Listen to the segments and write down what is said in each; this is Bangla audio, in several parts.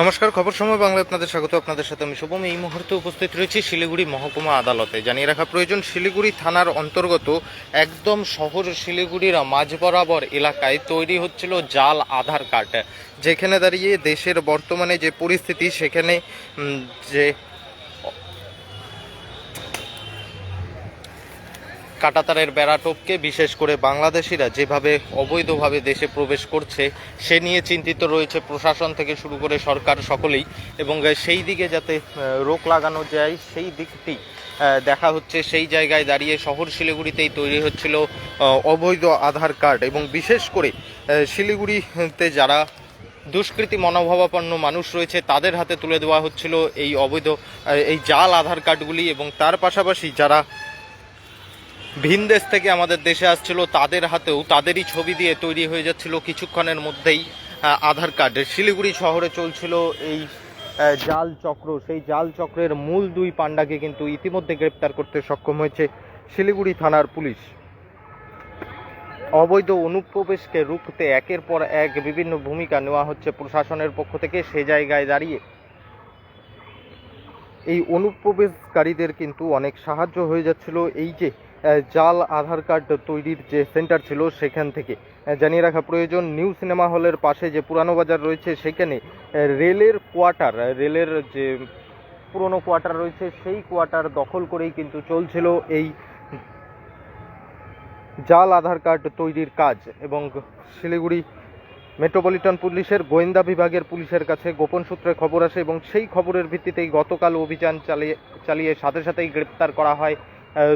নমস্কার, খবর সময় বাংলা আপনাদের স্বাগত। আপনাদের সাথে আমি শুভম। এই মুহূর্তে উপস্থিত রয়েছি শিলিগুড়ি মহকুমা আদালতে। জানিয়ে রাখা প্রয়োজন, শিলিগুড়ি থানার অন্তর্গত একদম শহর শিলিগুড়ির মাঝ বরাবর এলাকায় তৈরি হচ্ছিল জাল আধার কার্ড। যেখানে দাঁড়িয়ে দেশের বর্তমানে যে পরিস্থিতি, সেখানে যে কাটাতারের বেড়া টপকে বিশেষ করে বাংলাদেশিরা যেভাবে অবৈধভাবে দেশে প্রবেশ করছে, সে নিয়ে চিন্তিত রয়েছে প্রশাসন থেকে শুরু করে সরকার সকলেই এবং সেই দিকে যাতে রোগ লাগানো যায়, সেই দিকটি দেখা হচ্ছে। সেই জায়গায় দাঁড়িয়ে শহর শিলিগুড়িতেই তৈরি হচ্ছিল অবৈধ আধার কার্ড এবং বিশেষ করে শিলিগুড়িতে যারা দুষ্কৃতী মনোভাবাপন্ন মানুষ রয়েছে, তাদের হাতে তুলে দেওয়া হচ্ছিল এই অবৈধ এই জাল আধার কার্ডগুলি এবং তার পাশাপাশি যারা ভিন দেশ থেকে আমাদের দেশে আসছিল, তাদের হাতেও তাদেরই ছবি দিয়ে তৈরি হয়ে যাচ্ছিল কিছুক্ষণের মধ্যেই আধার কার্ড। শিলিগুড়ি শহরে চলছিল এই জাল চক্র। সেই জাল চক্রের মূল দুই পাণ্ডাকে কিন্তু ইতিমধ্যে গ্রেপ্তার করতে সক্ষম হয়েছে শিলিগুড়ি থানার পুলিশ। অবৈধ অনুপ্রবেশকে রুখতে একের পর এক বিভিন্ন ভূমিকা নেওয়া হচ্ছে প্রশাসনের পক্ষ থেকে। সে জায়গায় দাঁড়িয়ে এই অনুপ্রবেশকারীদের কিন্তু অনেক সাহায্য হয়ে যাচ্ছিল। এই যে জাল আধার কার্ড তৈরির যে সেন্টার ছিল সেখান থেকে। জানিয়ে রাখা প্রয়োজন, নিউ সিনেমা হলের পাশে যে পুরানো বাজার রয়েছে সেখানে রেলের কোয়ার্টার রেলের যে পুরনো কোয়ার্টার রয়েছে সেই কোয়ার্টার দখল করেই কিন্তু চলছিল এই জাল আধার কার্ড তৈরির কাজ। এবং শিলিগুড়ি মেট্রোপলিটন পুলিশের গোয়েন্দা বিভাগের পুলিশের কাছে গোপন সূত্রে খবর আসে এবং সেই খবরের ভিত্তিতেই গতকাল অভিযান চালিয়ে চালিয়ে সাথে সাথেই গ্রেপ্তার করা হয়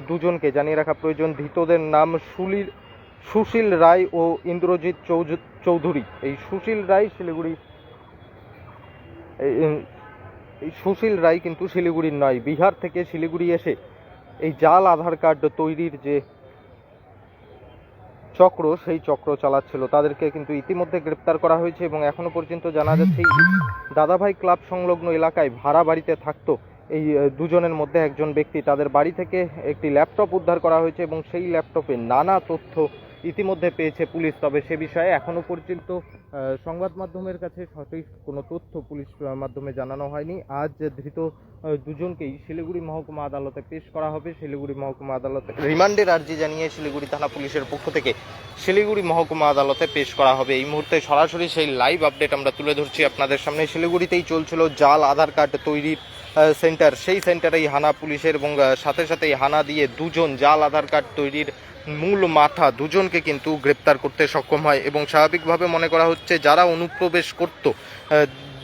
দুজনকে। জানিয়ে রাখা প্রয়োজন, ধৃতদের নাম সুলীর সুশীল রায় ও ইন্দ্রজিৎ চৌধু- চৌধুরী। এই সুশীল রায় শিলিগুড়ি এই সুশীল রায় কিন্তু শিলিগুড়ির নয়, বিহার থেকে শিলিগুড়ি এসে এই জাল আধার কার্ড তৈরির যে চক্র, সেই চক্র চালাচ্ছিল। তাদেরকে কিন্তু ইতিমধ্যে গ্রেপ্তার করা হয়েছে এবং এখনও পর্যন্ত জানা যাচ্ছে দাদাভাই ক্লাব সংলগ্ন এলাকায় ভাড়া বাড়িতে থাকতো। এই দুজনের মধ্যে একজন ব্যক্তি তাদের বাড়ি থেকে একটি ল্যাপটপ উদ্ধার করা হয়েছে এবং সেই ল্যাপটপে নানা তথ্য ইতিমধ্যে পেয়েছে পুলিশ। তবে সে বিষয়ে এখনও পর্যন্ত সংবাদ মাধ্যমের কাছে সঠিক কোনো তথ্য পুলিশ মাধ্যমে জানানো হয়নি। আজ ধৃত দুজনকেই শিলিগুড়ি মহকুমা আদালতে পেশ করা হবে। শিলিগুড়ি মহকুমা আদালতে রিমান্ডের আর্জি জানিয়ে শিলিগুড়ি থানা পুলিশের পক্ষ থেকে শিলিগুড়ি মহকুমা আদালতে পেশ করা হবে। এই মুহূর্তে সরাসরি সেই লাইভ আপডেট আমরা তুলে ধরছি আপনাদের সামনে। শিলিগুড়িতেই চলছিল জাল, আধার কার্ড তৈরির সেন্টার সেই সেন্টারেই হানা পুলিশের এবং সাথে সাথেই হানা দিয়ে দুজন জাল আধার কার্ড তৈরির মূল মাথা দুজনকে কিন্তু গ্রেপ্তার করতে সক্ষম হয় এবং স্বাভাবিকভাবে মনে করা হচ্ছে যারা অনুপ্রবেশ করত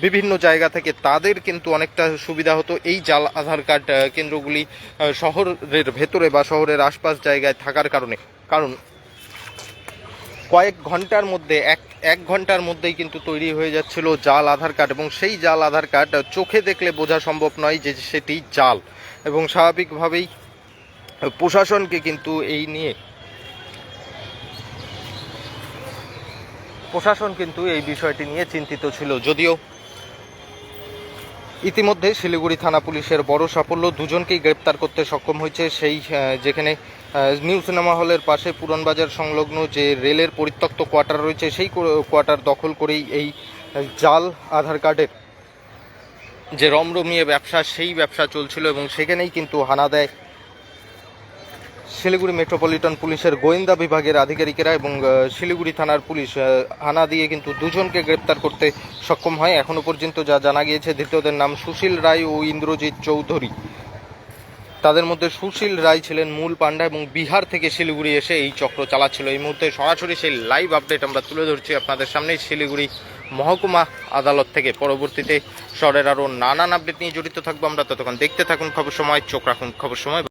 বিভিন্ন জায়গা থেকে তাদের কিন্তু অনেকটা সুবিধা হতো। এই জাল আধার কার্ড কেন্দ্রগুলি শহরের ভেতরে বা শহরের আশপাশ জায়গায় থাকার কারণে। কারণ কয়েক ঘণ্টার মধ্যে, এক এক ঘণ্টার মধ্যেই কিন্তু তৈরি হয়ে যাচ্ছিল জাল আধার কার্ড এবং সেই জাল আধার কার্ড চোখে দেখলে বোঝা সম্ভব নয় যে সেটি জাল এবং স্বাভাবিকভাবেই প্রশাসনকে কিন্তু এই নিয়ে প্রশাসন কিন্তু এই বিষয়টি নিয়ে চিন্তিত ছিল। যদিও ইতিমধ্যে শিলিগুড়ি থানা পুলিশের বড় সাফল্য, দুজনকেই গ্রেপ্তার করতে সক্ষম হয়েছে সেই যেখানে নিউ সিনেমা হলের পাশে পুরনবাজার সংলগ্ন যে রেলের পরিত্যক্ত কোয়ার্টার রয়েছে, সেই কোয়ার্টার দখল করেই এই জাল আধার কার্ডের যে রমরমিয়ে ব্যবসা, সেই ব্যবসা চলছিল এবং সেখানেই কিন্তু হানা দেয় শিলিগুড়ি মেট্রোপলিটন পুলিশের গোয়েন্দা বিভাগের আধিকারিকেরা এবং শিলিগুড়ি থানার পুলিশ হানা দিয়ে কিন্তু দুজনকে গ্রেপ্তার করতে সক্ষম হয়। এখনও পর্যন্ত যা জানা গিয়েছে, ধৃতদের নাম সুশীল রায় ও ইন্দ্রজিৎ চৌধুরী। তাদের মধ্যে সুশীল রায় ছিলেন মূল পান্ডা এবং বিহার থেকে শিলিগুড়ি এসে এই চক্র চালাচ্ছিল। এই মুহূর্তে সরাসরি সেই লাইভ আপডেট আমরা তুলে ধরছি আপনাদের সামনে। শিলিগুড়ি মহকুমা আদালত থেকে পরবর্তীতে শহরের আরও নানান আপডেট নিয়ে জড়িত থাকব আমরা। ততক্ষণ দেখতে থাকুন খবর সময়, চোখ রাখুন খবর সময়।